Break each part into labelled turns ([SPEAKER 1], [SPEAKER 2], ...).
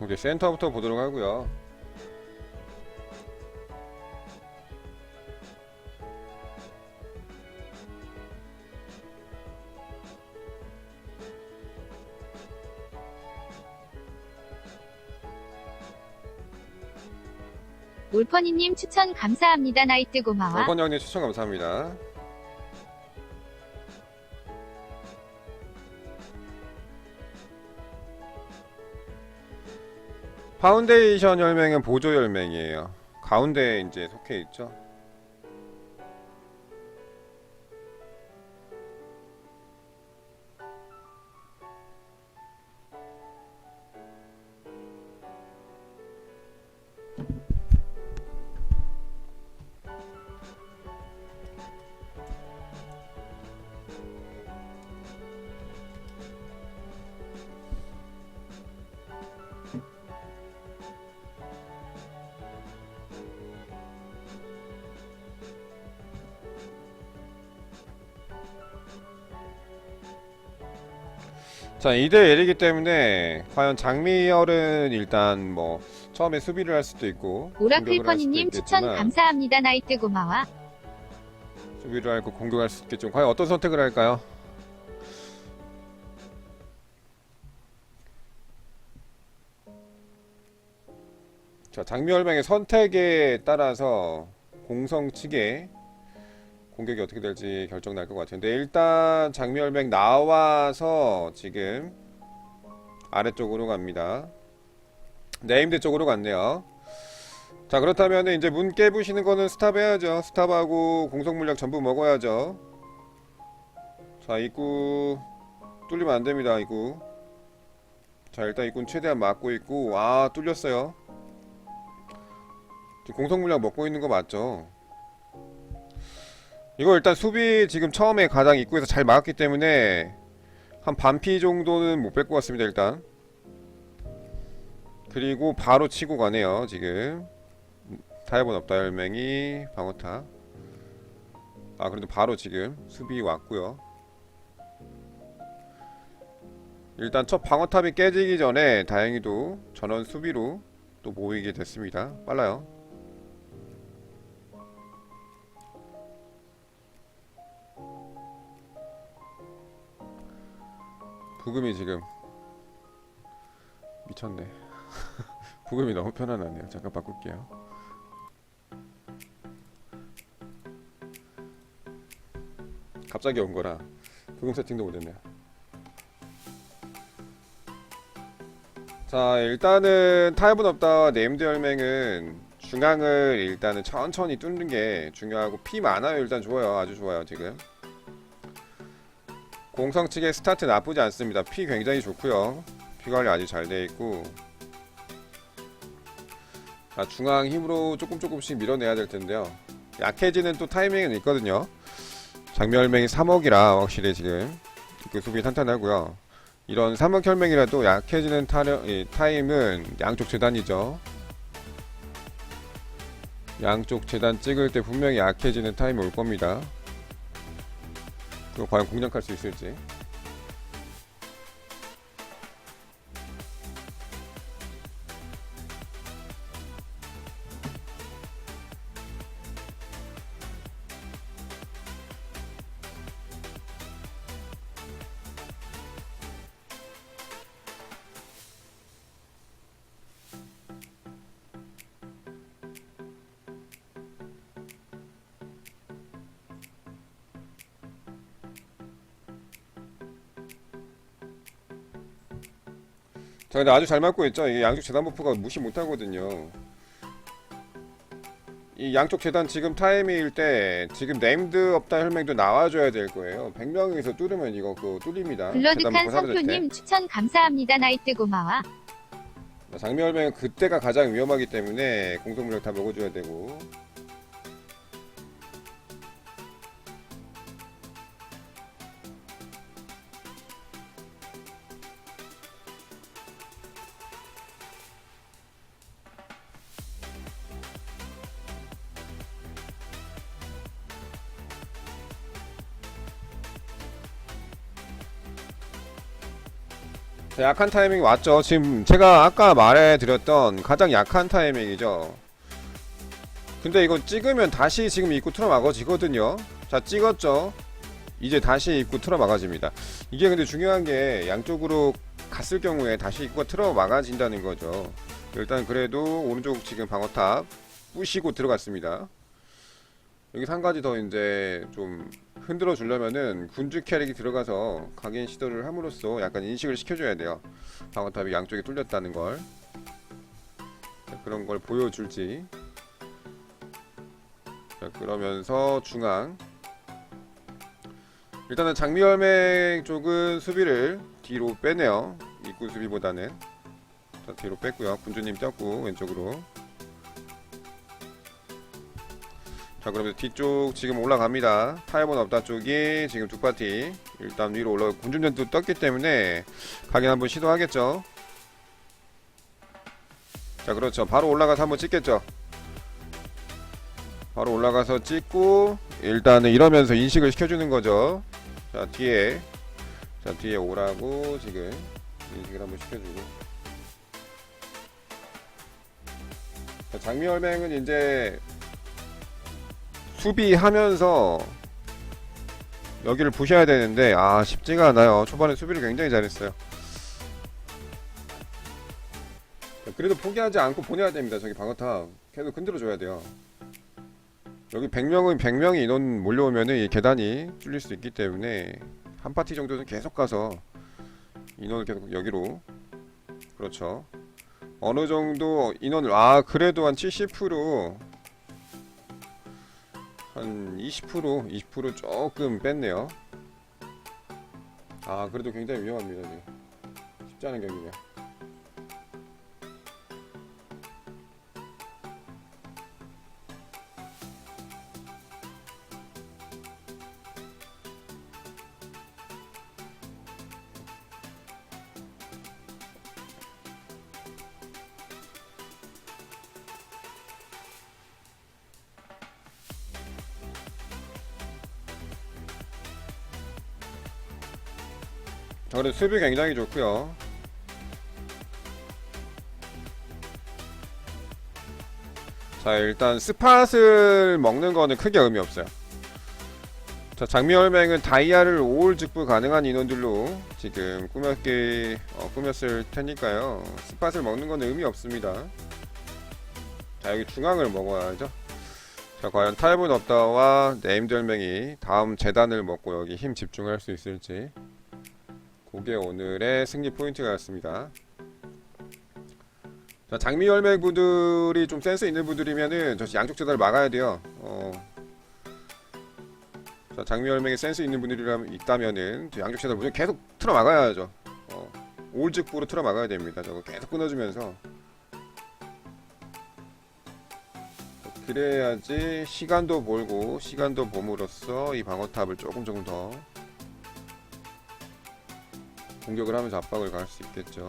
[SPEAKER 1] 오케이 센터부터 보도록 하고요.
[SPEAKER 2] 올퍼니님 추천 감사합니다. 나이트 고마워.
[SPEAKER 1] 올번 형님 추천 감사합니다. 파운데이션 열맹은 보조 열맹이에요. 가운데 이제 속해 있죠. 자 2대 1이기 때문에 과연 장미열은 일단 뭐 처음에 수비를 할 수도 있고
[SPEAKER 2] 오라클퍼니님 추천 감사합니다. 나이트 고마워.
[SPEAKER 1] 수비를 할고 공격할 수 있겠죠. 과연 어떤 선택을 할까요? 자, 장미열맹의 선택에 따라서 공성 측의 공격이 어떻게 될지 결정 날 것 같은데 일단 장미열맹 나와서 지금 아래쪽으로 갑니다. 네임드 쪽으로 갔네요. 자 그렇다면 이제 문 깨부시는 거는 스탑 해야죠. 스탑하고 공성물약 전부 먹어야죠. 자 입구 뚫리면 안 됩니다 입구. 자 일단 입구는 최대한 막고 있고 아 뚫렸어요. 공성물약 먹고 있는 거 맞죠 이거 일단 수비 지금 처음에 가장 입구에서 잘 막았기 때문에 한 반피 정도는 못 뺄 것 같습니다 일단. 그리고 바로 치고 가네요 지금. 타협은 없다 열맹이. 방어타. 아 그래도 바로 지금 수비 왔고요. 일단 첫 방어탑이 깨지기 전에 다행히도 전원 수비로 또 모이게 됐습니다. 빨라요 부금이 지금 미쳤네. 부금이 너무 편안하네요. 잠깐 바꿀게요. 갑자기 온 거라 부금 세팅도 못했네요. 자 일단은 타협은 없다. 네임드 열맹은 중앙을 일단은 천천히 뚫는 게 중요하고 피 많아요. 일단 좋아요. 아주 좋아요 지금 공성 측의 스타트 나쁘지 않습니다 피 굉장히 좋고요 피 관리 아주 잘 돼 있고 자 중앙 힘으로 조금 조금씩 밀어내야 될 텐데요 약해지는 또 타이밍은 있거든요 장멸맹이 3억이라 확실히 지금 그 수비 탄탄하고요. 이런 3억 혈맹이라도 약해지는 타력, 이, 타임은 양쪽 재단이죠. 양쪽 재단 찍을 때 분명히 약해지는 타임이 올 겁니다. 그거 과연 공략할 수 있을지. 자, 근데 아주 잘 맞고 있죠. 이게 양쪽 재단 버프가 무시 못하거든요. 이 양쪽 재단 지금 타이밍일 때 지금 네임드 없다 혈맹도 나와줘야 될 거예요. 100명에서 뚫으면 이거 그 뚫립니다.
[SPEAKER 2] 블러드칸. 성표님 추천 감사합니다. 나이트 고마워.
[SPEAKER 1] 장미 혈맹은 그때가 가장 위험하기 때문에 공성무력 다 먹어줘야 되고. 자, 약한 타이밍 왔죠. 지금 제가 아까 말해드렸던 가장 약한 타이밍이죠. 근데 이거 찍으면 다시 지금 입구 틀어 막아지거든요. 자, 찍었죠. 이제 다시 입구 틀어 막아집니다. 이게 근데 중요한 게 양쪽으로 갔을 경우에 다시 입구가 틀어 막아진다는 거죠. 일단 그래도 오른쪽 지금 방어탑 부시고 들어갔습니다. 여기서 한 가지 더 이제 좀 흔들어 주려면은 군주 캐릭이 들어가서 각인 시도를 함으로써 약간 인식을 시켜줘야 돼요. 방어탑이 양쪽에 뚫렸다는 걸 자, 그런 걸 보여줄지. 자, 그러면서 중앙. 일단은 장미열맹 쪽은 수비를 뒤로 빼네요. 입구 수비보다는. 자, 뒤로 뺐고요. 군주님 뛰었고 왼쪽으로. 자 그러면 뒤쪽 지금 올라갑니다. 타이번 없다 쪽이 지금 두 파티. 일단 위로 올라 군중전도 떴기 때문에 가긴 한번 시도하겠죠? 자 그렇죠. 바로 올라가서 한번 찍겠죠? 바로 올라가서 찍고 일단은 이러면서 인식을 시켜주는 거죠. 자 뒤에. 자 뒤에 오라고 지금 인식을 한번 시켜주고. 자 장미열맹은 이제 수비하면서 여기를 부셔야 되는데 아 쉽지가 않아요. 초반에 수비를 굉장히 잘했어요. 그래도 포기하지 않고 보내야 됩니다. 저기 방어탑 계속 흔들어줘야 돼요. 여기 100명은 100명이 인원 몰려오면은 이 계단이 뚫릴 수 있기 때문에 한 파티 정도는 계속 가서 인원을 계속 여기로 그렇죠. 어느 정도 인원을 아 그래도 한 70%. 한 20% 20% 조금 뺐네요. 아 그래도 굉장히 위험합니다. 지금. 쉽지 않은 경기네요. 자, 그래도 수비 굉장히 좋고요. 자 일단 스팟을 먹는 거는 크게 의미 없어요. 자 장미열맹은 다이아를 5월 직부 가능한 인원들로 지금 꾸몄기 어, 꾸몄을 테니까요. 스팟을 먹는 건 의미 없습니다. 자 여기 중앙을 먹어야죠. 자 과연 탈분 없다와 네임절맹이 다음 재단을 먹고 여기 힘 집중할 수 있을지. 그게 오늘의 승리 포인트가 였습니다. 자, 장미 열매 분들이 좀 센스 있는 분들이면은 저 양쪽 재단을 막아야 돼요. 어. 자, 장미 열매에 센스 있는 분들이 있다면은 저 양쪽 재단을 무조건 계속 틀어 막아야죠. 어. 올직부로 틀어 막아야 됩니다. 저거 계속 끊어주면서. 그래야지 시간도 벌고 시간도 봄으로써 이 방어탑을 조금 조금 더 공격을 하면서 압박을 가할 수 있겠죠.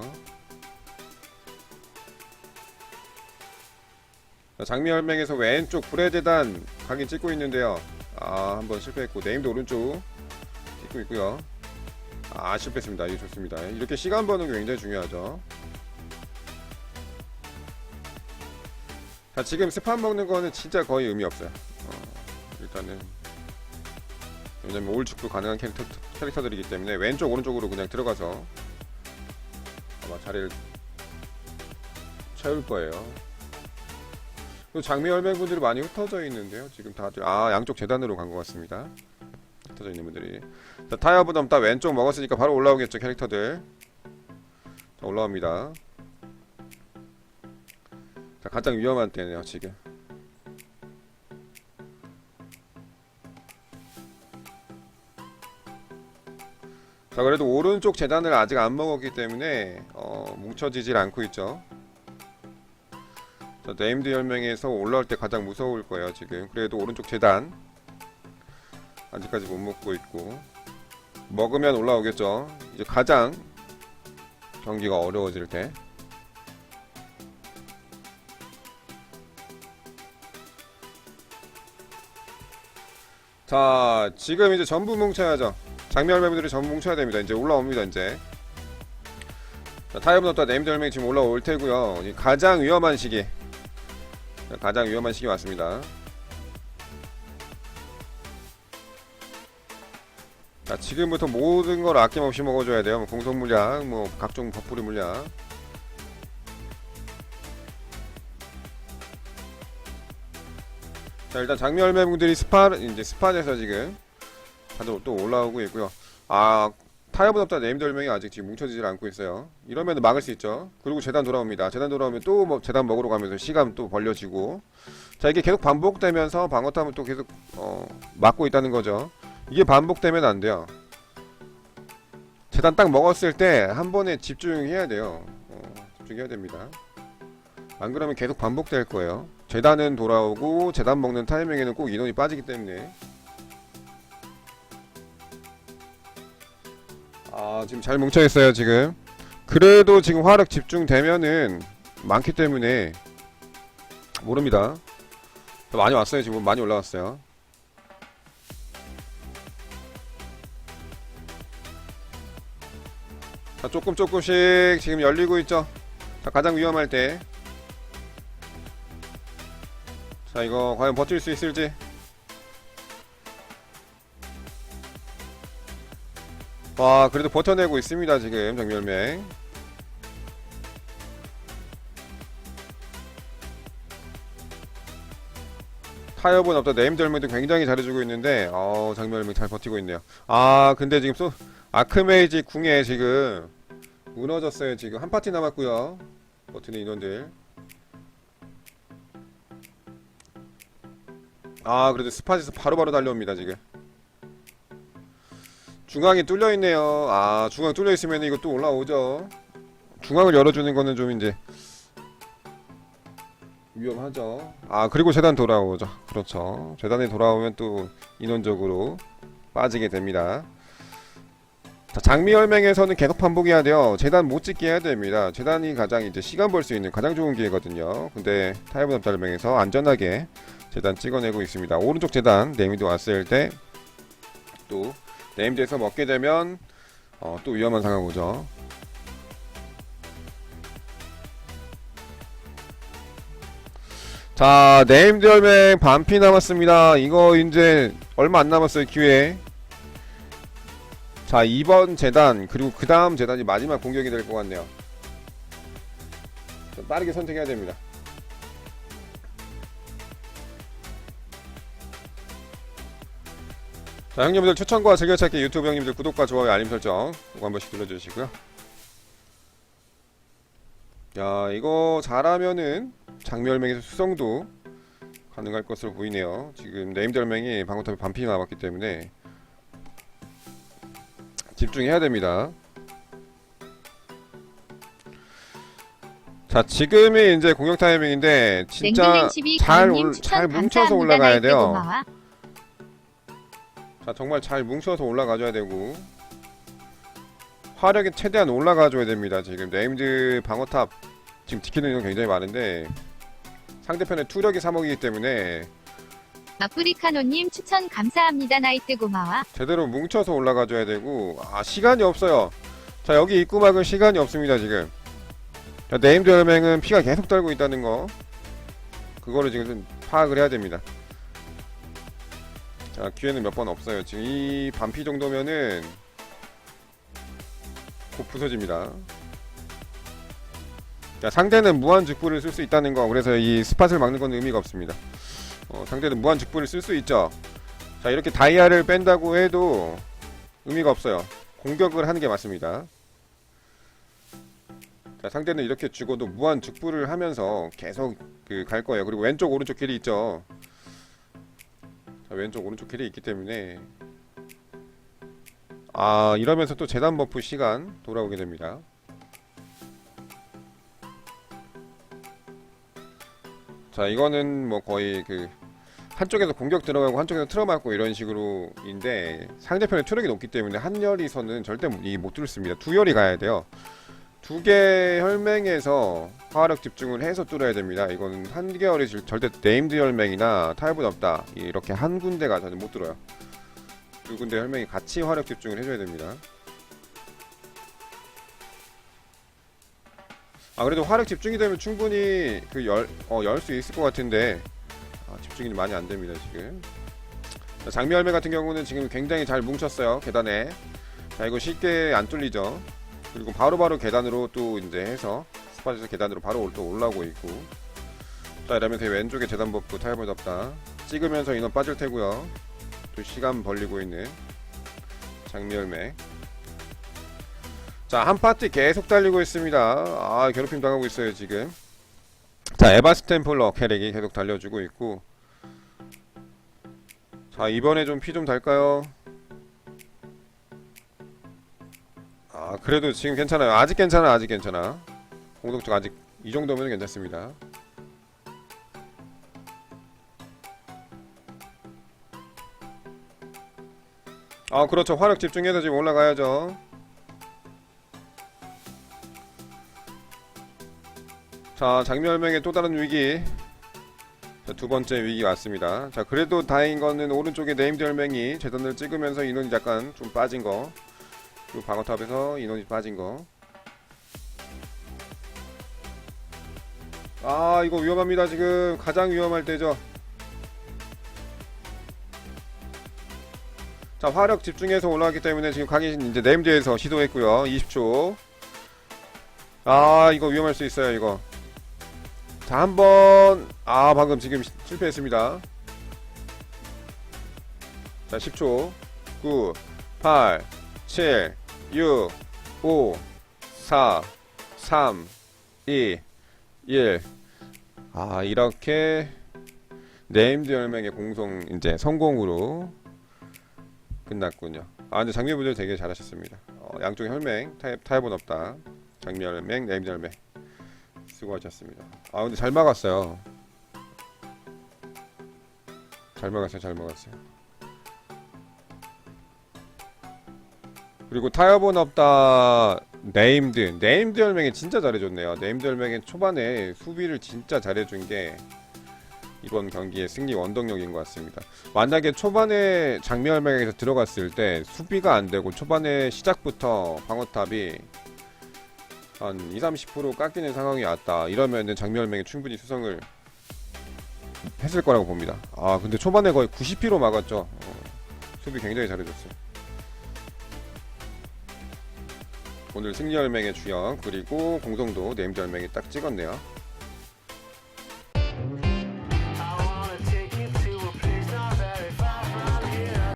[SPEAKER 1] 자, 장미열맹에서 왼쪽 불의 재단 각인 찍고 있는데요. 아 한번 실패했고 네임도 오른쪽 찍고 있고요. 아 실패했습니다. 이게 좋습니다. 이렇게 시간 버는 게 굉장히 중요하죠. 자 지금 스판 먹는 거는 진짜 거의 의미 없어요. 어, 일단은 왜냐면 올 축구 가능한 캐릭터, 캐릭터들이기 때문에 왼쪽 오른쪽으로 그냥 들어가서 아마 자리를 채울 거예요. 또 장미 열맹분들이 많이 흩어져 있는데요. 지금 다들 아 양쪽 재단으로 간 것 같습니다. 흩어져 있는 분들이 자, 타이어 부담 딱 왼쪽 먹었으니까 바로 올라오겠죠 캐릭터들. 자, 올라옵니다. 자, 가장 위험한 때네요 지금. 자 그래도 오른쪽 재단을 아직 안 먹었기 때문에 어, 뭉쳐지질 않고 있죠. 자 네임드 열명에서 올라올 때 가장 무서울 거예요 지금. 그래도 오른쪽 재단 아직까지 못 먹고 있고 먹으면 올라오겠죠. 이제 가장 경기가 어려워질 때. 자 지금 이제 전부 뭉쳐야죠. 장미열매분들이 전부 뭉쳐야 됩니다. 이제 올라옵니다. 이제 없다 네임드 혈맹이 지금 올라올 테고요. 이 가장 위험한 시기. 자, 가장 위험한 시기 왔습니다. 자, 지금부터 모든 걸 아낌없이 먹어줘야 돼요. 뭐 공성 물약, 뭐 각종 버프리 물약. 자, 일단 장미 열매분들이 스파 이제 스팟에서 지금 다들 또 올라오고 있고요. 아, 타이어분 없다 네임드 열명이 아직 지금 뭉쳐지질 않고 있어요. 이러면 막을 수 있죠. 그리고 재단 돌아옵니다. 재단 돌아오면 또 뭐 재단 먹으러 가면서 시간 또 벌려지고. 자, 이게 계속 반복되면서 방어탑은 또 계속 어, 막고 있다는 거죠. 이게 반복되면 안 돼요. 재단 딱 먹었을 때 한 번에 집중해야 돼요. 어, 집중해야 됩니다. 안 그러면 계속 반복될 거예요. 재단은 돌아오고 재단 먹는 타이밍에는 꼭 인원이 빠지기 때문에 아 지금 잘 뭉쳐 있어요 지금. 그래도 지금 화력 집중되면은 많기 때문에 모릅니다. 많이 왔어요 지금. 많이 올라왔어요. 자 조금 조금씩 지금 열리고 있죠? 자 가장 위험할 때. 자 이거 과연 버틸 수 있을지 와 그래도 버텨내고 있습니다 지금 정멸맹. 타협은 없다. 네임절명도 굉장히 잘해주고 있는데 어 장멸맹 잘 버티고 있네요. 아 근데 지금 소 아크메이지 궁에 지금 무너졌어요 지금. 한 파티 남았고요 버티는 인원들. 아 그래도 스팟에서 바로바로 달려옵니다 지금 중앙이 뚫려 있네요. 아 중앙 뚫려 있으면 이거 또 올라오죠. 중앙을 열어주는 거는 좀 이제 위험하죠. 아 그리고 재단 돌아오죠. 그렇죠. 재단이 돌아오면 또 인원적으로 빠지게 됩니다. 자, 장미열맹에서는 계속 반복해야 돼요. 재단 못 찍게 해야 됩니다. 재단이 가장 이제 시간 벌 수 있는 가장 좋은 기회거든요. 근데 타이브 남달맹에서 안전하게 재단 찍어내고 있습니다. 오른쪽 재단 네임드 왔을 때또 네임드에서 먹게 되면 어, 또 위험한 상황 오죠. 자 네임드 열맹 반피 남았습니다. 이거 이제 얼마 안 남았어요 기회. 자 이번 재단 그리고 그 다음 재단이 마지막 공격이 될 것 같네요. 좀 빠르게 선택해야 됩니다. 자 형님들 추천과 즐겨찾기 유튜브 형님들 구독과 좋아요 알림 설정 꼭한 번씩 눌러주시고요 야 이거 잘하면은 장멸맹에서 수성도 가능할 것으로 보이네요 지금 네임절맹이 방어탑에 반피 남았기 때문에 집중해야 됩니다 자 지금이 이제 공격 타이밍인데 진짜
[SPEAKER 2] 냉동냉치비
[SPEAKER 1] 잘,
[SPEAKER 2] 가은님
[SPEAKER 1] 올,
[SPEAKER 2] 추천
[SPEAKER 1] 잘 뭉쳐서. 올라가야 돼요
[SPEAKER 2] 고마워.
[SPEAKER 1] 자 정말 잘 뭉쳐서 올라가줘야 되고 화력이 최대한 올라가줘야 됩니다 지금 네임드 방어탑 지금 지키는 인원 굉장히 많은데 상대편의 투력이 3억이기 때문에
[SPEAKER 2] 아프리카노님 추천 감사합니다. 나이트 고마워.
[SPEAKER 1] 제대로 뭉쳐서 올라가줘야 되고 아 시간이 없어요 자 여기 입구 막은 시간이 없습니다 지금 자 네임드 열맹은 피가 계속 달고 있다는 거 그거를 지금 좀 파악을 해야 됩니다 자 기회는 몇 번 없어요. 지금 이 반피 정도면은 곧 부서집니다. 자 상대는 무한 죽부를 쓸수 있다는 거. 그래서 이 스팟을 막는 건 의미가 없습니다. 어, 상대는 무한 죽부를 쓸수 있죠. 자 이렇게 다이아를 뺀다고 해도 의미가 없어요. 공격을 하는 게 맞습니다. 자 상대는 이렇게 죽어도 무한 죽부를 하면서 계속 그 갈 거예요. 그리고 왼쪽 오른쪽 길이 있죠 자 왼쪽 오른쪽 길이 있기 때문에. 아 이러면서 또 재단 버프 시간 돌아오게 됩니다. 자 이거는 뭐 거의 그 한쪽에서 공격 들어가고 한쪽에서 틀어맞고 이런 식으로 인데 상대편의 투력이 높기 때문에 한 열이서는 절대 이못 뚫습니다. 두 열이 가야 돼요 두 개 혈맹에서 화력 집중을 해서 뚫어야 됩니다 이거는 한 개열이 절- 절대 네임드 혈맹이나 타협은 없다 이렇게 한 군데가 저는 못 뚫어요 두 군데 혈맹이 같이 화력 집중을 해줘야 됩니다 아 그래도 화력 집중이 되면 충분히 그 열 어 열 수 있을 것 같은데 아, 집중이 많이 안 됩니다 지금. 자, 장미 열매 같은 경우는 지금 굉장히 잘 뭉쳤어요 계단에. 자 이거 쉽게 안 뚫리죠. 그리고 바로 바로 계단으로 또 이제 해서 스팟에서 계단으로 바로 올- 또 올라오고 있고. 자 이러면 제 왼쪽에 재단 버프 타협을 덮다 찍으면서 인원 빠질 테고요. 또 시간 벌리고 있는 장미 열매. 자, 한 파티 계속 달리고 있습니다. 아, 괴롭힘 당하고 있어요, 지금. 자, 에바 스탬플러 캐릭이 계속 달려주고 있고. 자, 이번에 좀 피좀 달까요? 아, 그래도 지금 괜찮아요. 아직 괜찮아, 아직 괜찮아. 공동쪽 아직 이 정도면 괜찮습니다. 아, 그렇죠. 화력 집중해서 지금 올라가야죠. 자, 장미열맹의 또 다른 위기. 자, 두 번째 위기가 왔습니다. 자, 그래도 다행인 거는 오른쪽에 네임드 열맹이 재단을 찍으면서 인원이 약간 좀 빠진 거. 그리고 방어탑에서 인원이 빠진 거. 아, 이거 위험합니다. 지금 가장 위험할 때죠. 자, 화력 집중해서 올라왔기 때문에 지금 강의 이제 네임드에서 시도했고요. 20초. 아, 이거 위험할 수 있어요, 이거. 자, 한번 아, 방금 지금 시- 실패했습니다. 자, 10초. 9 8 7 6 5 4 3 2 1 아, 이렇게 네임드 열맹의 공성 이제 성공으로 끝났군요. 아, 근데 장미 분들 되게 잘하셨습니다. 어, 양쪽 혈맹 타협 타협은 없다. 장미 열맹, 네임드 열맹 수고하셨습니다. 아 근데 잘 막았어요. 잘 막았어요, 잘 막았어요. 그리고 타협은 없다. 네임드, 네임드 열맹이 진짜 잘해줬네요. 네임드 열맹이 초반에 수비를 진짜 잘해준 게 이번 경기의 승리 원동력인 것 같습니다. 만약에 초반에 장미 열맹에서 들어갔을 때 수비가 안 되고 초반에 시작부터 방어탑이 한 2, 30% 깎이는 상황이 왔다. 이러면은 장미 열맹이 충분히 수성을 했을 거라고 봅니다. 아, 근데 초반에 거의 90% 막았죠. 어, 수비 굉장히 잘해줬어요. 오늘 승리열맹의 주영 그리고 공성도 네임드 열맹이 딱 찍었네요.